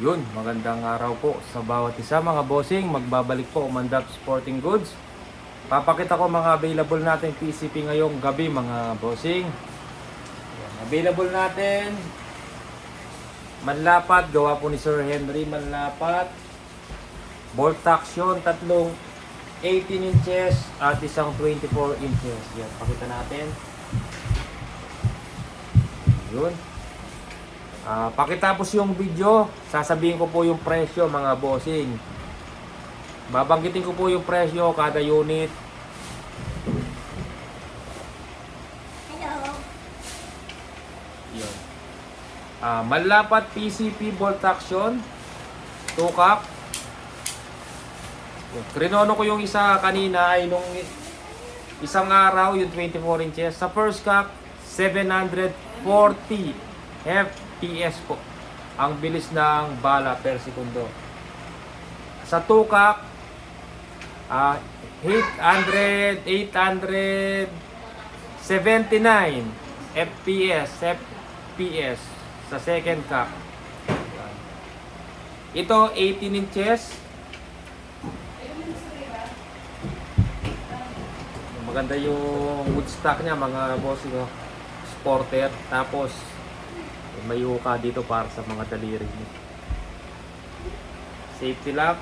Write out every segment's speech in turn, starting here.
Yun, magandang araw po sa bawat isa mga bossing. Magbabalik po Umandap Sporting Goods. Papakita ko mga available natin PCP ngayong gabi mga bossing. Yan, available natin. Manlapat, gawa po ni Sir Henry Manlapat. Bolt action, tatlong 18 inches at isang 24 inches. Yan, pakita natin. Yun. Ah, pakitapos yung video, sasabihin ko po yung presyo mga bossing. Babanggitin ko po yung presyo kada unit. Hello. Yun. Ah, Manlapat PCP bolt action. Tukak. Yun. Krinono ko yung isa kanina ay nung isang araw yung 24 inches. Sa first cock, 740 FPS po. Ang bilis ng bala per segundo. Sa tukak, ah 800, 879 FPS, FPS sa second cock. Ito 18 inches. Maganda yung wood stock niya mga boss ko. Sporter. Tapos may yuka dito para sa mga daliri niya. Safety lock.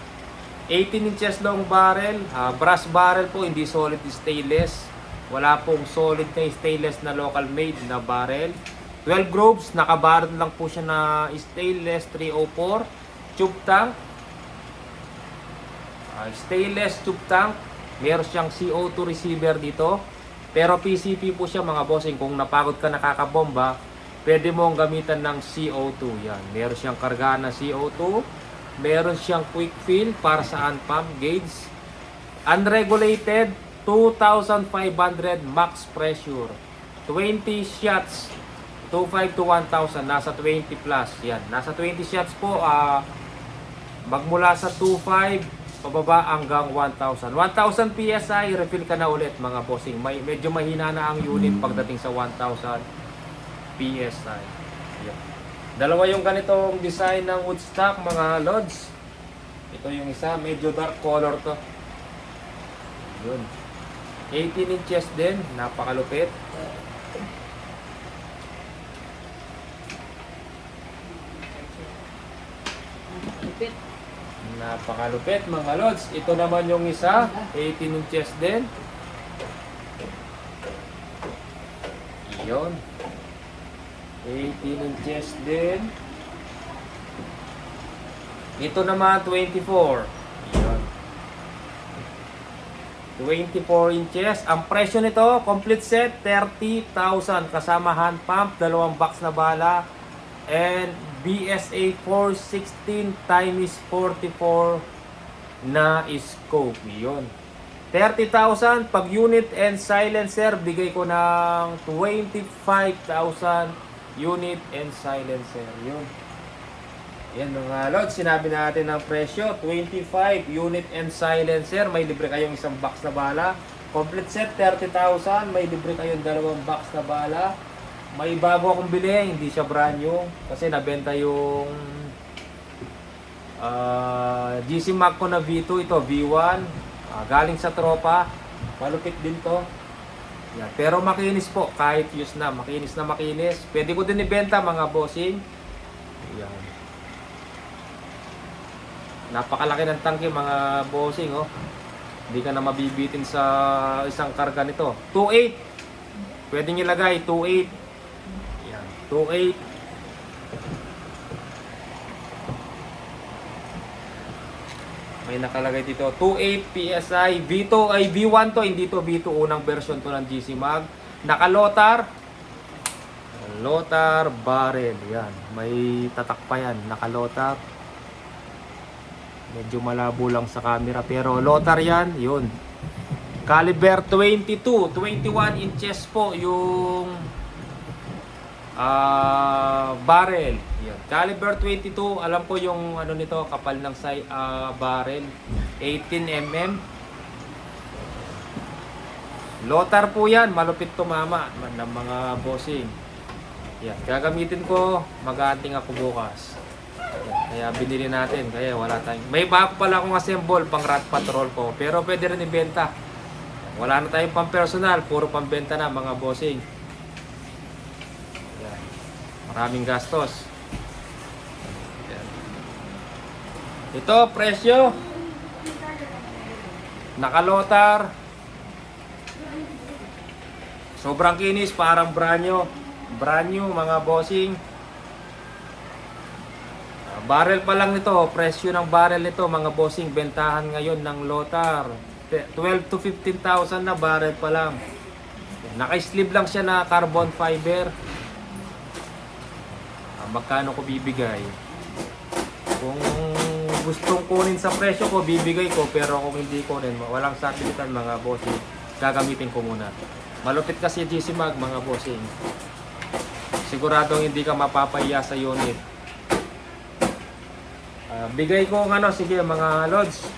18 inches long barrel. Ah, brass barrel po, hindi solid stainless. Wala pong solid na stainless na local made na barrel. 12 grooves, nakabarrel lang po siya na stainless 304. Tube tank. Ah, stainless tube tank. Meron siyang CO2 receiver dito. Pero PCP po siya mga bossing. Kung napagod ka nakakabomba, pwede mong gamitan ng CO2. Yan. Meron siyang karga na CO2. Meron siyang quick fill para sa unpump gauge. Unregulated, 2,500 max pressure. 20 shots, 25 to 1,000. Nasa 20 plus. Yan. Nasa 20 shots po, ah, magmula sa 2.5 pababa hanggang 1,000. 1,000 PSI, refill ka na ulit mga bossing. May, medyo mahina na ang unit pagdating sa 1,000 PSI. Yan. Dalawa yung ganitong design ng Woodstock mga lods. Ito yung isa, medyo dark color to. Yun. 18 inches din, napakalupit. Lupit. Napakalupit mga lods. Ito naman yung isa, 18 inches din. Iyon. 18 inches din. Ito naman 24. Iyon. 24 inches. Ang presyo nito, complete set, 30,000. Kasama hand pump, dalawang box na bala, and BSA 416 times 44 na scope. Yun. 30,000 pag unit and silencer bigay ko ng 25,000 unit and silencer. Yun. Yan mga lods, sinabi natin ng presyo, 25 unit and silencer, may libre kayong isang box na bala. Complete set 30,000, may libre kayong dalawang box na bala. May bago akong bili, hindi siya brand new kasi nabenta yung ah, GC Mag ko na V2 ito, V1. Ah, galing sa tropa. Malupit din to. Yan. Pero makinis po, kahit use na, makinis na makinis. Pwede ko din ibenta mga bossing. Yan. Napakalaki ng tangke mga bossing oh. Hindi ka na mabibitin sa isang karga nito. 2.8. Pwede nyo ilagay 2.8. Yan. 2.8. May nakalagay dito 2.8 PSI V2 ay V1 to hindi to V2 unang version to ng GC Mag. Nakalotar. Lotar barrel yan. May tatak pa yan nakalotar. Medyo malabo lang sa camera pero lotar yan yun. Caliber 22 21 inches po yung ah barrel yan caliber 22 alam ko yung ano nito kapal ng say ah, barrel 18 mm lotar po yan malupit tumama ng mga bossing yan gagamitin ko mag-aanting ako bukas yan. Kaya binili natin. Kaya wala tayong... May bago pala akong assemble pang rat patrol ko. Pero pwede rin ibenta. Wala na tayong pang personal. Puro pambenta na mga bossing. Maraming gastos. Ito, presyo. Nakalotar. Sobrang kinis, parang. Brand new, mga bossing. Ah, Barrel pa lang nito, presyo ng barrel nito, mga bossing, bentahan ngayon ng Lotar. Te- 12 to 15,000 na barrel pa lang. Naka-sleeve lang siya na carbon fiber. Magkano ko bibigay? Kung gustong kunin sa presyo ko, bibigay ko. Pero kung hindi kunin, walang satilitan mga bossing. Gagamitin ko muna. Malupit kasi GC Mag mga bossing. Siguradong hindi ka mapapahiya sa unit. Ah, bigay ko ng ano, sige mga lods.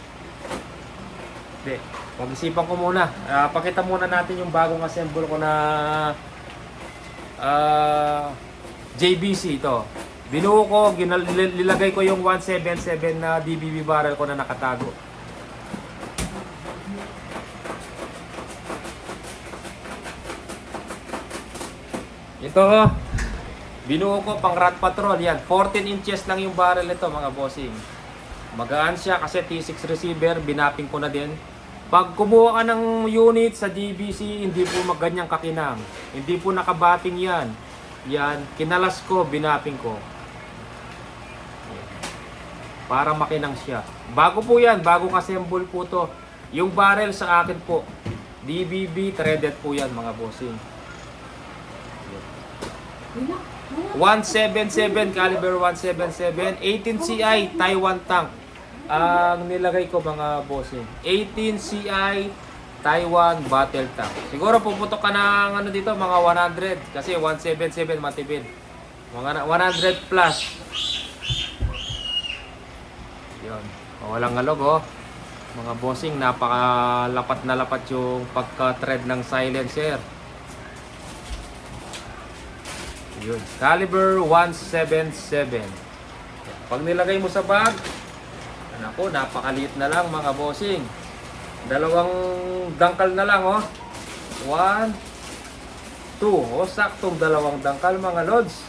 Hindi, pag-isipan ko muna. Ah, pakita muna natin yung bagong assemble ko na ah, JBC ito. Binuo ko, nilagay ko yung 177 na DBB barrel ko na nakatago. Ito, oh. binuo ko pang rat patrol. Yan, 14 inches lang yung barrel nito mga bossing. Magaan siya kasi T6 receiver, binapping ko na din. Pag kumuha ka ng unit sa DBC, hindi po maganyang kakinang. Hindi po nakabating yan. Yan, kinalas ko, binapping ko. Para makinang siya. Bago po yan, bagong assemble po to. Yung barrel sa akin po, DBB threaded po yan mga bossing. 177 caliber 177 18 CI Taiwan tank ang nilagay ko mga bossing 18 CI Taiwan battle tank siguro puputok ka ng ano dito mga 100 kasi 177 matipid mga na- 100 plus yun walang alog oh mga bossing napakalapat na lapat yung pagka-thread ng silencer yun. Caliber 177. Pag nilagay mo sa bag, Nako, napakaliit na lang mga bossing. Dalawang dangkal na lang oh. One, two. O saktong dalawang dangkal mga lods.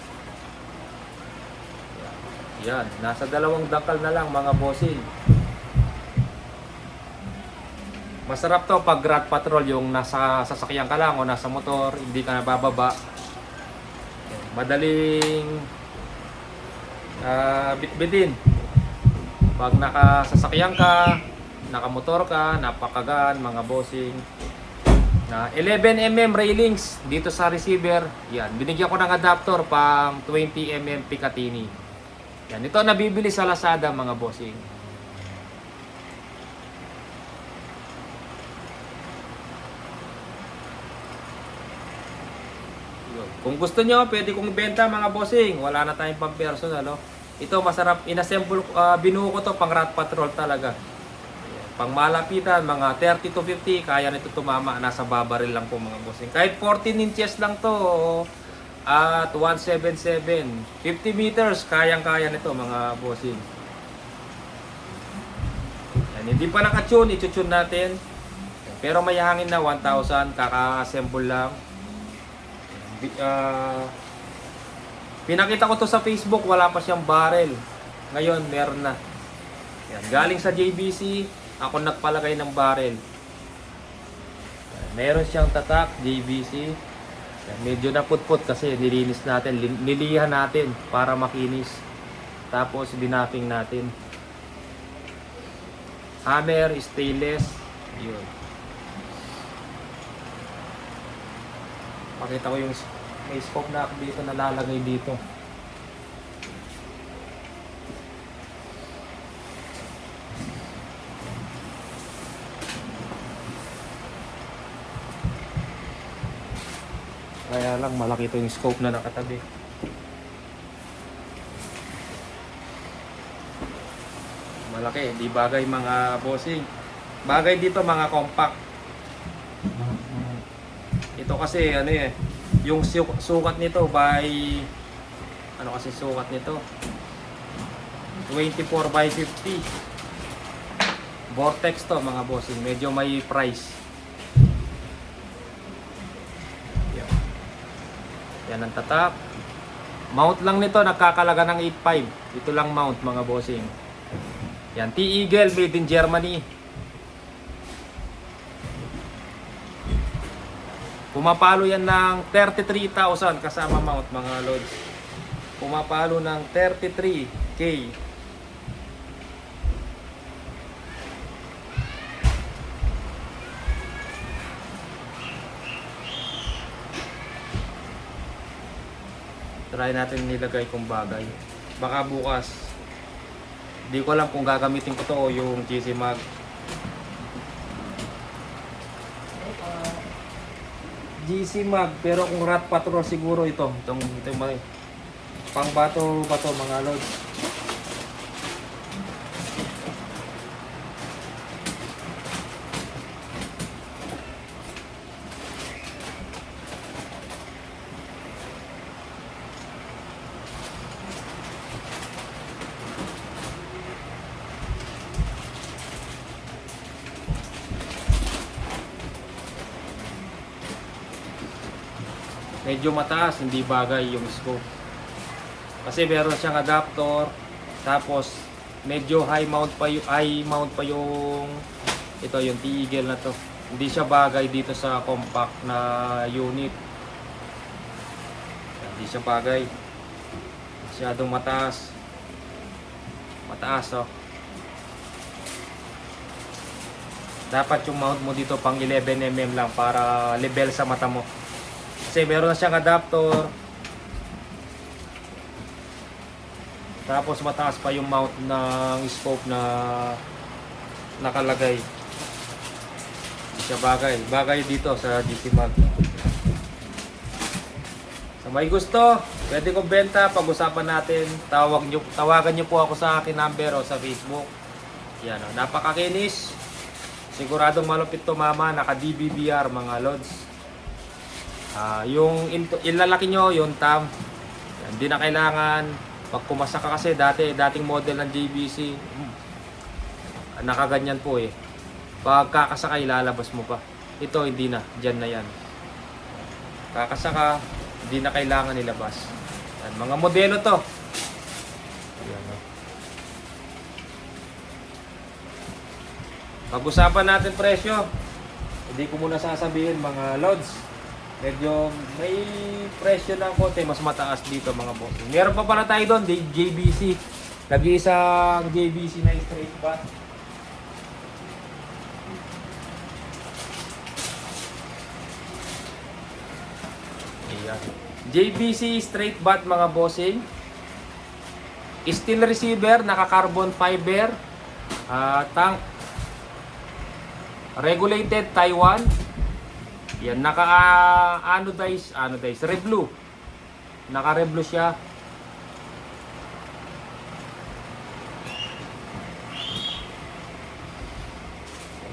Yan, nasa dalawang dangkal na lang mga bossing. Masarap to pag rat patrol yung nasa sasakyan ka lang o nasa motor, hindi ka nabababa madaling ah, bitbitin. Pag nakasasakyan ka, nakamotor ka, napakagaan mga bossing. Na 11mm railings dito sa receiver. Yan, binigyan ko ng adapter pang 20mm Picatinny. Yan, ito nabibili sa Lazada mga bossing. Kung gusto nyo, pwede kong benta mga bossing. Wala na tayong pang personal. No? Ito masarap. Inassemble, uh, binuo ko to pang rat patrol talaga. Ayan. Pang malapitan, mga 30 to 50, kaya nito tumama. Nasa babaril lang po mga bossing. Kahit 14 inches lang to. At 177. 50 meters, kayang-kaya nito mga bossing. Yan, hindi pa nakatune, itutune natin. Pero may hangin na 1,000, kaka-assemble lang. Ah, pinakita ko to sa Facebook, wala pa siyang barrel. Ngayon, meron na. Yan, galing sa JBC, ako nagpalagay ng barrel. Meron siyang tatak. Yan, medyo naputput kasi nilinis natin, nilihan natin para makinis. Tapos binapping natin. Hammer, stainless. Yun. Pakita ko yung may scope na dito na lalagay dito. Kaya lang malaki ito yung scope na nakatabi. Malaki, di bagay mga bossing. Bagay dito mga compact. Ito kasi ano eh, yung su- sukat nito by ano kasi sukat nito? 24 by 50. Vortex to mga bossing. Medyo may price. Yan ang tatak. Mount lang nito, nagkakalaga ng 8.5. Ito lang mount mga bossing. Yan, T-Eagle made in Germany. Pumapalo yan ng 33,000 kasama mount mga lods. Pumapalo ng 33k. Try natin nilagay kung bagay. Baka bukas. Di ko alam kung gagamitin ko to o yung GC Mag. GC Mag, pero kung Rat Patrol siguro ito. Itong, itong may pang bato bato mga lods. Medyo mataas, hindi bagay yung scope. Kasi meron siyang adapter, tapos medyo high mount pa yung high mount pa yung ito yung T-Eagle na to. Hindi siya bagay dito sa compact na unit. Hindi siya bagay. Masyadong mataas. Mataas oh. Dapat yung mount mo dito pang 11mm lang para level sa mata mo. Kasi meron na siyang adapter. Tapos mataas pa yung mount ng scope na nakalagay. Siya bagay. Bagay dito sa DC Mag. Sa may gusto, pwede kong benta. Pag-usapan natin. Tawag nyo, tawagan nyo po ako sa akin number o sa Facebook. Yan o. Napakakinis. Siguradong malupit to mama. Naka DBBR mga lods. Ah, yung ilalaki nyo, yung tam. Hindi na kailangan pag kumasa ka kasi dati dating model ng JBC hmm, nakaganyan po eh. Pag kakasakay lalabas mo pa. Ito hindi na, diyan na 'yan. Kakasaka, hindi na kailangan nilabas. Yan, mga modelo to. Yan, oh. Pag-usapan natin presyo. Hindi ko muna sasabihin mga lods medyo may presyo ng konti, mas mataas dito mga boss. Meron pa pala tayo doon, JBC. Nag-iisang JBC na straight bat. Ayan. JBC straight bat mga bossing. Steel receiver, naka-carbon fiber. ah, tank. Regulated Taiwan. Yan, naka ah, anodize, anodize, red blue. Naka red blue siya.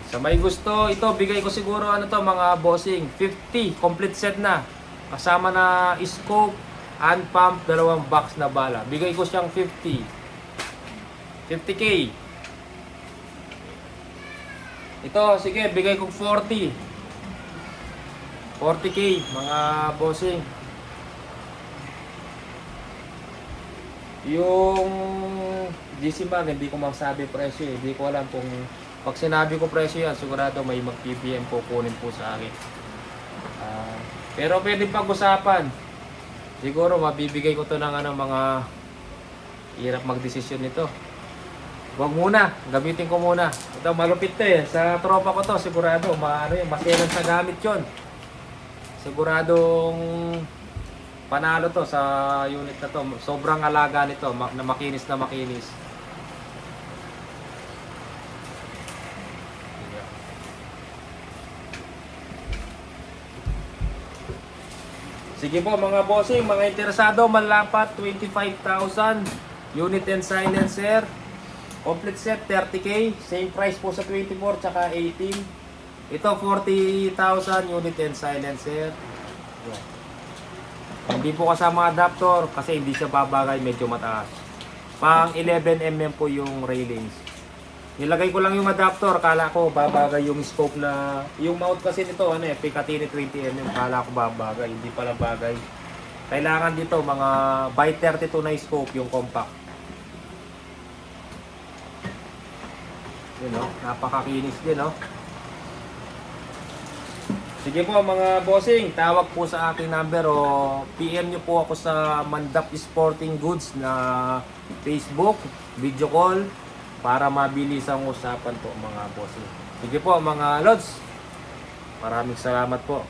Sa may gusto, ito bigay ko siguro ano to mga bossing, 50 complete set na. Kasama na scope, hand pump, dalawang box na bala. Bigay ko siyang 50. 50k. Ito, sige, bigay ko 40. 40k mga bossing. Yung GC Mag, hindi ko masabi presyo eh. Hindi ko alam kung pag sinabi ko presyo yan, sigurado may mag-PBM po kunin po sa akin. Ah, pero pwede pag-usapan. Siguro mabibigay ko to ng ano, mga hirap magdesisyon nito. Huwag muna, gamitin ko muna. Ito malupit to eh. Sa tropa ko to, sigurado, maano yun, maselan sa gamit yon. Siguradong panalo to sa unit na to. Sobrang alaga nito, na makinis na makinis. Sige po mga bossing, mga interesado, manlapat 25,000 unit and silencer. Complete set 30k, same price po sa 24 tsaka 18. Ito 40,000 unit and silencer. Yan. Hindi po kasama adapter kasi hindi siya babagay, medyo mataas. Pang 11mm po yung railings. Nilagay ko lang yung adapter, kala ko babagay yung scope na yung mount kasi nito ano eh, Picatinny 20mm, kala ko babagay, hindi pala bagay. Kailangan dito mga by 32 na scope yung compact. Yun no, napakakinis din no. Sige po mga bossing, tawag po sa aking number o PM nyo po ako sa Mandap Sporting Goods na Facebook, video call para mabilis ang usapan po mga bossing. Sige po mga lods, maraming salamat po.